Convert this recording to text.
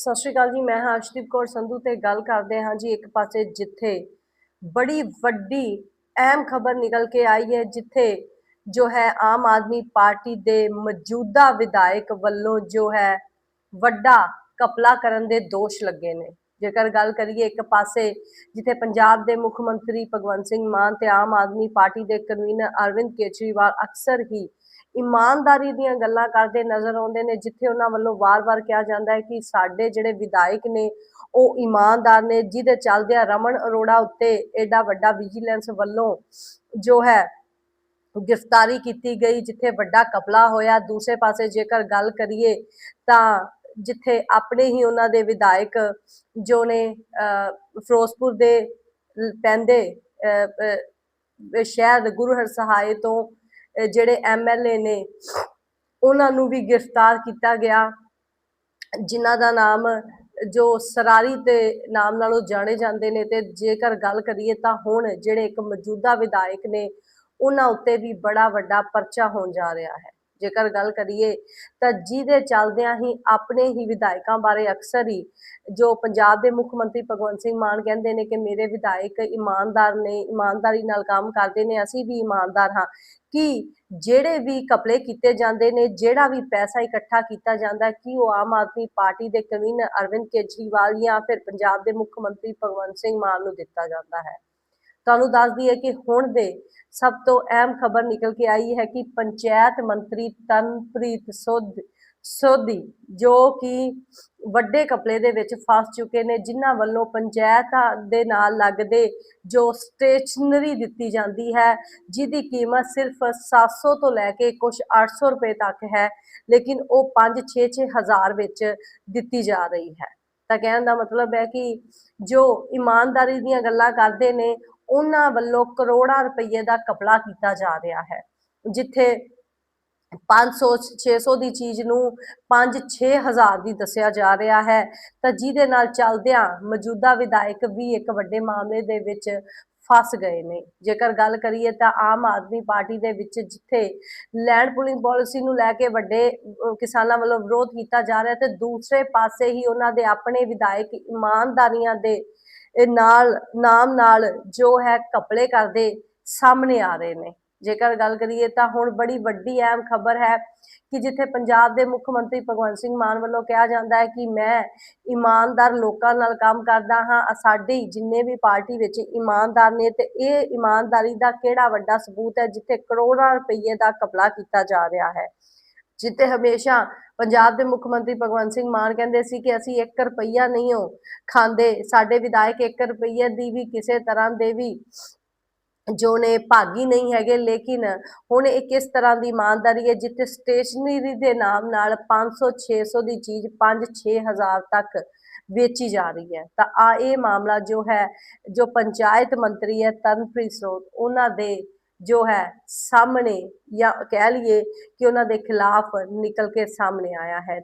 ਸਤਿ ਸ਼੍ਰੀ ਅਕਾਲ ਜੀ, ਮੈਂ ਹਾਂ ਅਰਸ਼ਦੀਪ ਕੌਰ ਸੰਧੂ ਤੇ ਗੱਲ ਕਰਦੇ ਹਾਂ ਜੀ ਇੱਕ ਪਾਸੇ ਜਿੱਥੇ ਬੜੀ ਵੱਡੀ ਅਹਿਮ ਖਬਰ ਨਿਕਲ ਕੇ ਆਈ ਹੈ, ਜਿੱਥੇ ਜੋ ਹੈ ਆਮ ਆਦਮੀ ਪਾਰਟੀ ਦੇ ਮੌਜੂਦਾ ਵਿਧਾਇਕ ਵੱਲੋਂ ਜੋ ਹੈ ਵੱਡਾ ਕਪਲਾ ਕਰਨ ਦੇ ਦੋਸ਼ ਲੱਗੇ ਨੇ। ਜੇਕਰ ਗੱਲ ਕਰੀਏ ਇੱਕ ਪਾਸੇ ਜਿੱਥੇ ਪੰਜਾਬ ਦੇ ਮੁੱਖ ਮੰਤਰੀ ਭਗਵੰਤ ਸਿੰਘ ਮਾਨ ਤੇ ਆਮ ਆਦਮੀ ਪਾਰਟੀ ਦੇ ਕਨਵੀਨਰ ਅਰਵਿੰਦ ਕੇਜਰੀਵਾਲ ਅਕਸਰ ਹੀ ਇਮਾਨਦਾਰੀ ਦੀਆਂ ਗੱਲਾਂ ਕਰਦੇ ਨਜ਼ਰ ਆਉਂਦੇ ਨੇ ਜਿੱਥੇ ਉਹਨਾਂ ਵੱਲੋਂ ਵਾਰ-ਵਾਰ ਕਿਹਾ ਜਾਂਦਾ ਹੈ ਕਿ ਸਾਡੇ ਜਿਹੜੇ ਵਿਧਾਇਕ ਨੇ ਉਹ ਇਮਾਨਦਾਰ ਨੇ ਜਿਹਦੇ ਚੱਲਦਿਆਂ ਰਮਨ ਅਰੋੜਾ ਉੱਤੇ ਐਡਾ ਵੱਡਾ ਵਿਜੀਲੈਂਸ ਵੱਲੋਂ ਜੋ ਹੈ ਗ੍ਰਿਫਤਾਰੀ ਕੀਤੀ ਗਈ ਜਿੱਥੇ ਵੱਡਾ ਕਪਲਾ ਹੋਇਆ। ਦੂਸਰੇ ਪਾਸੇ ਜੇਕਰ ਗੱਲ ਕਰੀਏ ਤਾਂ ਜਿੱਥੇ ਆਪਣੇ ਹੀ ਉਹਨਾਂ ਦੇ ਵਿਧਾਇਕ ਜੋ ਨੇ ਅਹ, ਫਿਰੋਜ਼ਪੁਰ ਦੇ ਪੈਂਦੇ ਅਹ, ਸ਼ਹਿਰ ਗੁਰੂ ਹਰਸਹਾਏ ਤੋਂ ਜਿਹੜੇ ਐਮਐਲਏ ਨੇ, ਉਹਨਾਂ ਨੂੰ ਵੀ ਗ੍ਰਿਫਤਾਰ ਕੀਤਾ ਗਿਆ, ਜਿਨ੍ਹਾਂ ਦਾ ਨਾਮ, ਜੋ ਸਰਾਰੀ ਤੇ ਨਾਮ ਨਾਲੋਂ ਜਾਣੇ ਜਾਂਦੇ ਨੇ ਤੇ ਜੇਕਰ ਗੱਲ ਕਰੀਏ ਤਾਂ ਹੁਣ ਜਿਹੜੇ ਇੱਕ ਮੌਜੂਦਾ ਵਿਧਾਇਕ ਨੇ, ਉਹਨਾਂ ਉੱਤੇ ਵੀ ਬੜਾ ਵੱਡਾ ਪਰਚਾ ਹੋਣ ਜਾ ਰਿਹਾ ਹੈ। ਜੇਕਰ ਗੱਲ ਕਰੀਏ ਤਾਂ ਜਿਹਦੇ ਚੱਲਦਿਆਂ ਹੀ ਆਪਣੇ ਹੀ ਵਿਧਾਇਕਾਂ ਬਾਰੇ ਅਕਸਰ ਹੀ ਜੋ ਪੰਜਾਬ ਦੇ ਮੁੱਖ ਮੰਤਰੀ ਭਗਵੰਤ ਸਿੰਘ ਮਾਨ ਕਹਿੰਦੇ ਨੇ ਕਿ ਮੇਰੇ ਵਿਧਾਇਕ ਇਮਾਨਦਾਰ ਨੇ, ਇਮਾਨਦਾਰੀ ਨਾਲ ਕੰਮ ਕਰਦੇ ਨੇ, ਅਸੀਂ ਵੀ ਇਮਾਨਦਾਰ ਹਾਂ। ਕਿ ਜਿਹੜੇ ਵੀ ਕਪਲੇ ਕੀਤੇ ਜਾਂਦੇ ਨੇ, ਜਿਹੜਾ ਵੀ ਪੈਸਾ ਇਕੱਠਾ ਕੀਤਾ ਜਾਂਦਾ, ਕਿ ਉਹ ਆਮ ਆਦਮੀ ਪਾਰਟੀ ਦੇ ਕਨਵੀਨਰ ਅਰਵਿੰਦ ਕੇਜਰੀਵਾਲ ਜਾਂ ਫਿਰ ਪੰਜਾਬ ਦੇ ਮੁੱਖ ਮੰਤਰੀ ਭਗਵੰਤ ਸਿੰਘ ਮਾਨ ਨੂੰ ਦਿੱਤਾ ਜਾਂਦਾ ਹੈ? ਤੁਹਾਨੂੰ ਦੱਸ ਦਈਏ ਕਿ ਹੁਣ ਦੇ ਸਭ ਤੋਂ ਅਹਿਮ ਖਬਰ ਨਿਕਲ ਕੇ ਆਈ ਹੈ ਕਿ ਪੰਚਾਇਤ ਮੰਤਰੀ ਤਨਪ੍ਰੀਤ ਸੋਧ, ਸੋਧੀ, ਜੋ ਕਿ ਵੱਡੇ ਕਪਲੇ ਦੇ ਵਿੱਚ ਫਸ ਚੁੱਕੇ ਨੇ, ਜਿਨ੍ਹਾਂ ਵੱਲੋਂ ਪੰਚਾਇਤਾਂ ਦੇ ਨਾਲ ਲੱਗਦੇ ਜੋ ਸਟੇਸ਼ਨਰੀ ਦਿੱਤੀ ਜਾਂਦੀ ਹੈ, ਜਿਹਦੀ ਕੀਮਤ ਸਿਰਫ 700 ਤੋਂ ਲੈ ਕੇ ਕੁਝ 800 ਰੁਪਏ ਤੱਕ ਹੈ, ਲੇਕਿਨ ਉਹ 5-6 ਹਜ਼ਾਰ ਵਿੱਚ ਦਿੱਤੀ ਜਾ ਰਹੀ ਹੈ। ਤਾਂ ਕਹਿਣ ਦਾ ਮਤਲਬ ਹੈ ਕਿ ਜੋ ਇਮਾਨਦਾਰੀ ਦੀਆਂ ਗੱਲਾਂ ਕਰਦੇ ਨੇ, ਉਹਨਾਂ ਵੱਲੋਂ ਕਰੋੜਾਂ ਰੁਪਏ ਦਾ ਕਪਲਾ ਕੀਤਾ ਜਾ ਰਿਹਾ ਹੈ। ਜਿੱਥੇ 500 600 ਦੀ ਚੀਜ਼ ਨੂੰ 5-6 ਹਜ਼ਾਰ ਦੀ ਦੱਸਿਆ ਜਾ ਰਿਹਾ ਹੈ। ਤਾਂ ਜਿਹਦੇ ਨਾਲ ਚੱਲਦਿਆਂ ਮੌਜੂਦਾ ਵਿਧਾਇਕ ਵੀ ਇੱਕ ਵੱਡੇ ਮਾਮਲੇ ਦੇ ਵਿੱਚ ਫਸ ਗਏ ਨੇ। ਜੇਕਰ ਗੱਲ ਕਰੀਏ ਤਾਂ ਆਮ ਆਦਮੀ ਪਾਰਟੀ ਦੇ ਵਿੱਚ ਜਿੱਥੇ ਲੈਂਡ ਪੁਲਿੰਗ ਪਾਲਿਸੀ ਨੂੰ ਲੈ ਕੇ ਵੱਡੇ ਕਿਸਾਨਾਂ ਵੱਲੋਂ ਵਿਰੋਧ ਕੀਤਾ ਜਾ ਰਿਹਾ ਤੇ ਦੂਸਰੇ ਪਾਸੇ ਹੀ ਉਹਨਾਂ ਦੇ ਆਪਣੇ ਵਿਧਾਇਕ ਇਮਾਨਦਾਰੀਆਂ ਦੇ ਨਾਲ, ਨਾਮ ਨਾਲ ਜੋ ਹੈ ਕਪਲੇ ਕਰਦੇ ਸਾਹਮਣੇ ਆ ਰਹੇ ਨੇ। ਜੇਕਰ ਗੱਲ ਕਰੀਏ ਤਾਂ ਹੁਣ ਬੜੀ ਵੱਡੀ ਅਹਿਮ ਖਬਰ ਹੈ ਕਿ ਜਿੱਥੇ ਪੰਜਾਬ ਦੇ ਮੁੱਖ ਮੰਤਰੀ ਭਗਵੰਤ ਸਿੰਘ ਮਾਨ ਵੱਲੋਂ ਕਿਹਾ ਜਾਂਦਾ ਹੈ ਕਿ ਮੈਂ ਇਮਾਨਦਾਰ ਲੋਕਾਂ ਨਾਲ ਕੰਮ ਕਰਦਾ ਹਾਂ ਸਾਡੇ ਜਿੰਨੇ ਵੀ ਪਾਰਟੀ ਵਿੱਚ ਇਮਾਨਦਾਰ ਨੇ ਤੇ ਇਹ ਇਮਾਨਦਾਰੀ ਦਾ ਕਿਹੜਾ ਵੱਡਾ ਸਬੂਤ ਹੈ ਜਿੱਥੇ ਕਰੋੜਾਂ ਰੁਪਏ ਦਾ ਕਪਲਾ ਕੀਤਾ ਜਾ ਰਿਹਾ ਹੈ। ਜਿੱਥੇ ਹਮੇਸ਼ਾ ਪੰਜਾਬ ਦੇ ਮੁੱਖ ਮੰਤਰੀ ਭਗਵੰਤ ਸਿੰਘ ਮਾਨ ਕਹਿੰਦੇ ਸੀ ਕਿ ਅਸੀਂ 1 ਰੁਪਈਆ ਨਹੀਂ ਹੋ ਖਾਂਦੇ, ਸਾਡੇ ਵਿਧਾਇਕ 1 ਰੁਪਈਏ ਦੀ ਵੀ ਕਿਸੇ ਤਰ੍ਹਾਂ ਦੇ ਵੀ ਜੋ ਨੇ ਭਾਗੀ ਨਹੀਂ ਹੈਗੇ, ਲੇਕਿਨ ਹੁਣ ਇਹ ਕਿਸ ਤਰ੍ਹਾਂ ਦੀ ਇਮਾਨਦਾਰੀ ਹੈ, ਜਿੱਥੇ ਸਟੇਸ਼ਨਰੀ ਦੇ ਨਾਮ ਨਾਲ 500 600 ਦੀ ਚੀਜ਼ 5 ਹਜ਼ਾਰ ਤੱਕ ਵੇਚੀ ਜਾ ਰਹੀ ਹੈ। ਤਾਂ ਆ ਇਹ ਮਾਮਲਾ ਜੋ ਹੈ, ਜੋ ਪੰਚਾਇਤ ਮੰਤਰੀ ਹੈ ਤਨਪ੍ਰੀਤ ਸਰੋਤ, ਉਹਨਾਂ ਦੇ ਜੋ ਹੈ ਸਾਹਮਣੇ ਜਾਂ ਕਹਿ ਲਈਏ ਕਿ ਉਹਨਾਂ ਦੇ ਖਿਲਾਫ ਨਿਕਲ ਕੇ ਸਾਹਮਣੇ ਆਇਆ ਹੈ।